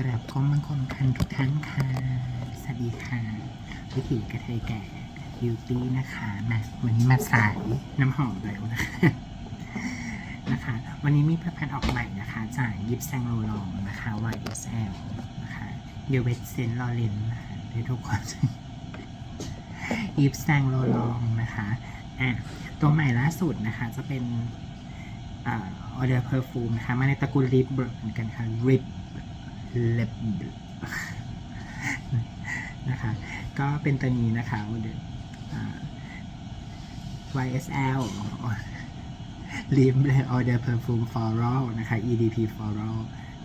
กราบก้มบังคมคันทุกท่านค่ะ สวัสดีค่ะ วิถีกระเทยแก่บิวตี้นะคะมาวันนี้มาสายน้ำหอมแล้วนะคะนะคะ วันนี้มีผลิตภัณฑ์ออกใหม่นะคะ จากยิปแซงโรลองนะคะ YSL นะคะเดเวตเซนลอเรนนะคะด้ทุกคนยิปแซงโรลองนะคะอะตัวใหม่ล่าสุดนะคะจะเป็นออเดอร์เพอร์ฟูมนะคะ มาในตระกูลลิปเบิร์เหมือนกันค่ะลิป เล็บนะคะก็เป็นตัวนี้นะคะ Order อ่า YSL Lip Order Perfume Floral นะคะ EDP Floral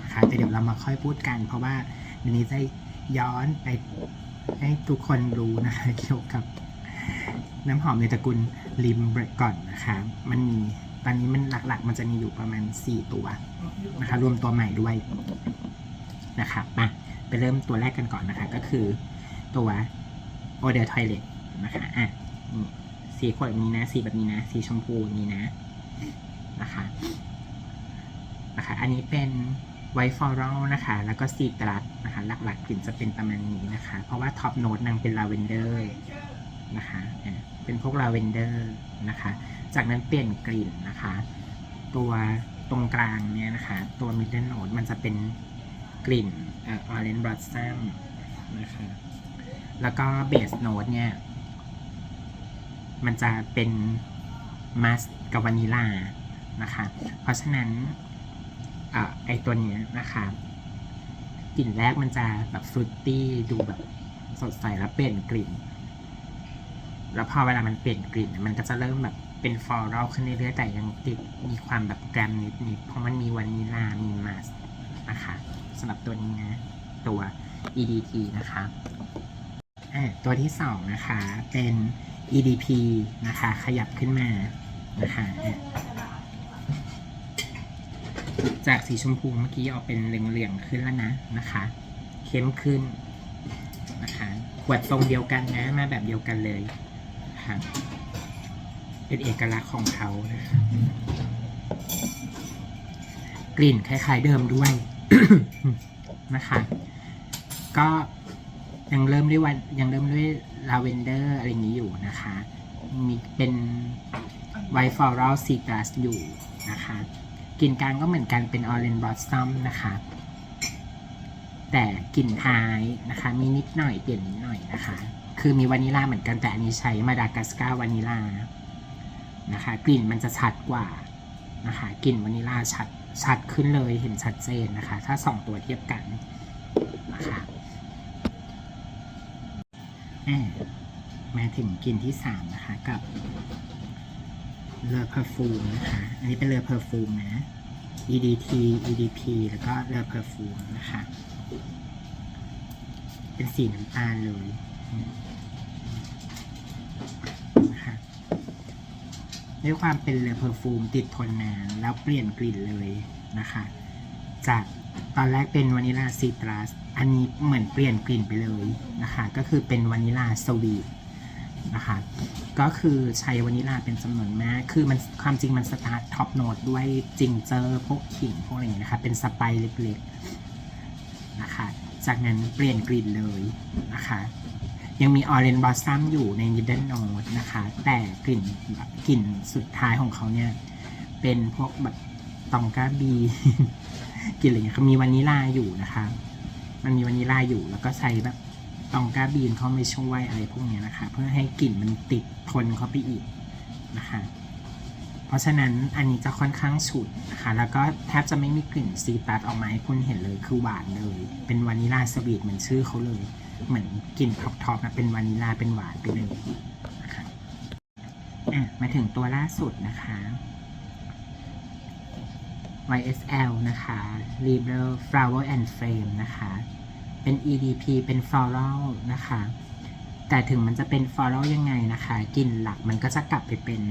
นะคะแต่เดี๋ยวเรามาค่อยพูดกัน เพราะว่าเดี๋ยวนี้จะย้อนไปให้ทุกคนรู้นะคะ เกี่ยวกับน้ำหอมในตระกูลลิมเบรก่อนนะคะ มันมีตอนนี้มันหลักๆ มันจะมีอยู่ประมาณ 4 ตัวนะคะ รวมตัวใหม่ด้วย นะคะมาไปเริ่มตัวแรกกันก่อนนะคะ ก็คือตัว o d e r Toilet นะคะอะสีขวดแบบนี้นะ สีแบบนี้นะ สีชมพูนี้นะนะคะนะคะ อันนี้เป็น White Floral นะคะ แล้วก็ซีตรัสนะคะ หลักๆกลิ่นจะเป็นประมาณนี้นะคะ เพราะว่าท็อปโน้ตนางเป็นลาเวนเดอร์นะคะอะเป็นพวกลาเวนเดอร์นะคะ จากนั้นเปลี่ยนกลิ่นนะคะ ตัวตรงกลางเนี่ยนะคะ ตัว middle note มันจะเป็น กลิ่นออ orange blossom นะคะแล้วก็เบสโน้ตเนี่ย มันจะเป็นมัสกับวานิลานะคะ เพราะฉะนั้นอไอตัวเนี้ยนะคะกลิ่นแรกมันจะแบบฟรุตตี้ดูแบบสดใสแล้วเปลี่ยนกลิ่น แล้วพอเวลามันเปลี่ยนกลิ่น มันก็จะเริ่มแบบเป็นฟลอรัลขึ้นเรื่อยๆแต่ยังติดมีความแบบแกรมนิดๆเพราะมันมีวานิลามีมัสนะคะ สำหรับตัวนี้นะ ตัว EDT นะคะตัวที่สองนะคะเป็น EDP นะคะ ขยับขึ้นมานะคะจากสีชมพูเมื่อกี้ออกเป็นเหลืองๆขึ้นแล้วนะนะคะเข้มขึ้นนะคะขวดทรงเดียวกันนะมาแบบเดียวกันเลยนะคะเป็นเอกลักษณ์ของเขานะคะกลิ่นคล้ายๆเดิมด้วย นะคะ ก็ยังเริ่มด้วยวันยังเริ่มด้วยลาเวนเดอร์อะไรอย่างนี้อยู่นะคะ มีเป็นไวท์ฟลอรัลซีตรัสอยู่นะคะ กลิ่นกลางก็เหมือนกันเป็นออเรนบอสซัมนะคะ แต่กลิ่นท้ายนะคะ มีนิดหน่อยเปลี่ยนนิดหน่อยนะคะ คือมีวานิลาเหมือนกันแต่อันนี้ใช้มาดากัสการ์วานิลานะคะ กลิ่นมันจะชัดกว่า นะคะกลิ่นวานิลาชัดชัดขึ้นเลยเห็นชัดเจนนะคะ ถ้าสองตัวเทียบกันนะคะมาถึงกลิ่นที่สามนะคะกับเลอเพอร์ฟูมนะคะ อันนี้เป็นเลอเพอร์ฟูมนะ EDT EDP แล้วก็เลอเพอร์ฟูมนะคะ เป็นสีน้ำตาลเลยนะคะ ด้วยความเป็นเลอเพอร์ฟูมติดทนนานแล้วเปลี่ยนกลิ่นเลยนะคะ จากตอนแรกเป็นวานิลาซีตรัส อันนี้เหมือนเปลี่ยนกลิ่นไปเลยนะคะ ก็คือเป็นวานิลาสวีทนะคะ ก็คือใช้วานิลาเป็นจำนวนมาก คือมันความจริงมันสตาร์ทท็อปโนดด้วยจิงเจอร์พวกขิงพวกอะไรอย่างเงี้ยนะคะ เป็นสไปซ์เล็กๆนะคะ จากนั้นเปลี่ยนกลิ่นเลยนะคะ ยังมีออเรนบอสซัมอยู่ในมิดเดิลโนดนะคะ แต่กลิ่นแบบกลิ่นสุดท้ายของเขาเนี่ย เป็นพวกแบบตองกาบีกลิ่นอะไรเงี้ยเขามีวานิลาอยู่นะคะ มันมีวานิลาอยู่แล้วก็ใช้แบบตองกาบีนเข้าไปช่วยอะไรพวกเนี้ยนะคะ เพื่อให้กลิ่นมันติดทนเข้าไปอีกนะคะ เพราะฉะนั้นอันนี้จะค่อนข้างฉุดนะคะ แล้วก็แทบจะไม่มีกลิ่นซีตัสออกมาให้คุณเห็นเลยคือหวานเลย เป็นวานิลาสวีทเหมือนชื่อเขาเลย เหมือนกลิ่นท็อปท็อปนะเป็นวานิลาเป็นหวานไปเลยนะคะอะมาถึงตัวล่าสุดนะคะ YSL นะคะ Libre Flower and Flame นะคะ เป็น EDP เป็น Floral นะคะ แต่ถึงมันจะเป็น Floral ยังไงนะคะกลิ่นหลักมันก็จะกลับไปเป็น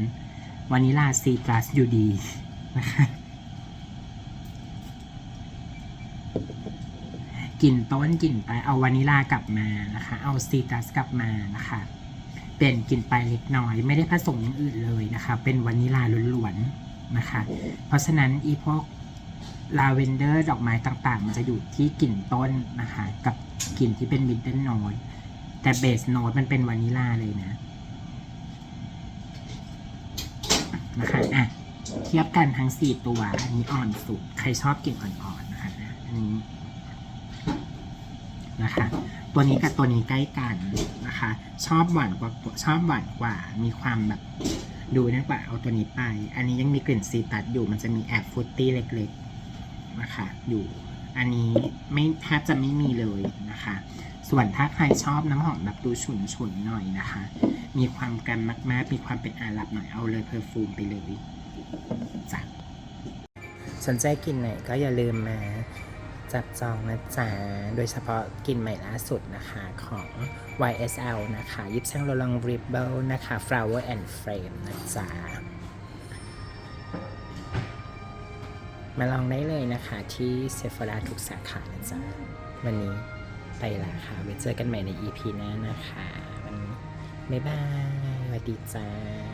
วานิลาซีตรัสอยู่ดีนะคะ กลิ่นต้นกลิ่นไปเอาวานิลากลับมานะคะ เอาซีตัสกลับมานะคะ เปลี่ยนกลิ่นไปเล็กน้อย ไม่ได้ผสมอย่างอื่นเลยนะคะ เป็นวานิลาล้วนๆนะคะ เพราะฉะนั้นอีพวกลาเวนเดอร์ดอกไม้ต่างๆ มันจะอยู่ที่กลิ่นต้นนะคะ กับกลิ่นที่เป็นมิดเดิลโน e แต่เบสโน e มันเป็นวานิลาเลยนะนะคะอะเทียบกันทั้ง 4 ตัว อันนี้อ่อนสุด ใครชอบกลิ่นอ่อนๆนะคะอันนี้ นะคะ ตัวนี้กับตัวนี้ใกล้กันนะคะ ชอบหวานกว่าชอบหวานกว่า มีความแบบดูน่กว่าเอาตัวนี้ไป อันนี้ยังมีกลิ่นซีตัสอยู่มันจะมีแอบฟุตตี้เล็กๆนะคะอยู่อันนี้ไม่แทบจะไม่มีเลยนะคะ ส่วนถ้าใครชอบน้ำหอมแบบดูฉุนๆหน่อยนะคะ มีความแกรมมากๆ มีความเป็นอาหรับหน่อยเอาเลยเพอร์ฟูมไปเลยจ้ะสนใจกลิ่นไหนก็อย่าลืมมา จับจองนะจ๊ะ โดยเฉพาะกลิ่นใหม่ล่าสุดนะคะของ YSL นะคะ ยิปซังโรลองริบเบิลนะคะ Flower and Frame นะจ๊ะ มาลองได้เลยนะคะที่เซฟ h ราทุกสาขานะจ๊ะ วันนี้ไปละค่ะไว้เจอกันใหม่ใน EP หน้านะคะ วันนี้บ๊ายบายสวัสดีจ้า